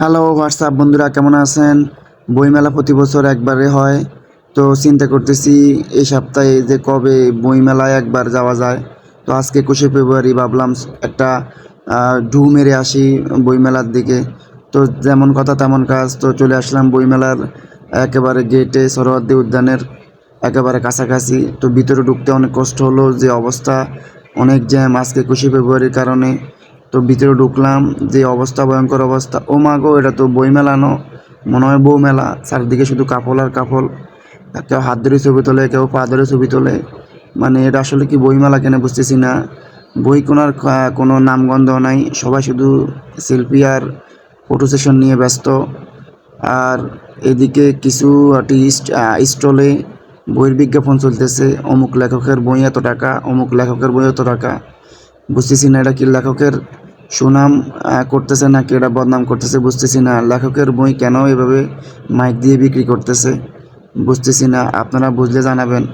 Hello WhatsApp বন্ধুরা, কেমন আছেন? বইমেলা প্রতি বছর একবারে হয়। তো চিন্তা করতেছি, এই সপ্তাহে যে কবে বইমেলায় একবার যাওয়া যায়। তো আজকে একুশে ফেব্রুয়ারি ভাবলাম একটা ঢু মেরে আসি বইমেলার দিকে। তো যেমন কথা তেমন কাজ, তো চলে আসলাম বইমেলার একেবারে গেটে, সরোয়ার্দী উদ্যানের একেবারে কাছাকাছি। তো ভিতরে ঢুকতে অনেক কষ্ট হলো, যে অবস্থা, অনেক জ্যাম আজকে একুশে ফেব্রুয়ারির কারণে। তো ভিতরে ঢুকলাম, যে অবস্থা, ভয়ঙ্কর অবস্থা। ও মা গো, এটা তো বই মেলানো মনে হয় বউ মেলা চারদিকে শুধু কাপড় আর কাপড় কেউ হাত ধরে ছবি তোলে, কেউ পা ধরে ছবি তোলে। মানে এটা আসলে কি বই মেলা কেন বুঝতেছি না। বই কোনার কোনো নামগন্ধ নাই। সবাই শুধু সেলফি আর ফটো সেশন নিয়ে ব্যস্ত। আর এদিকে কিছু আর্টিস্ট স্টলে বইয়ের বিজ্ঞাপন চলতেছে। অমুক লেখকের বই এত টাকা, অমুক লেখকের বই এত টাকা। বুঝতেছি না এটা কি লেখকের সুনাম করতেছে নাকি এটা বদনাম করতেছে বুঝতেছি না। লেখকের বই কেন এভাবে মাইক দিয়ে বিক্রি করতেছে বুঝতেছি না। আপনারা বুঝলে জানাবেন।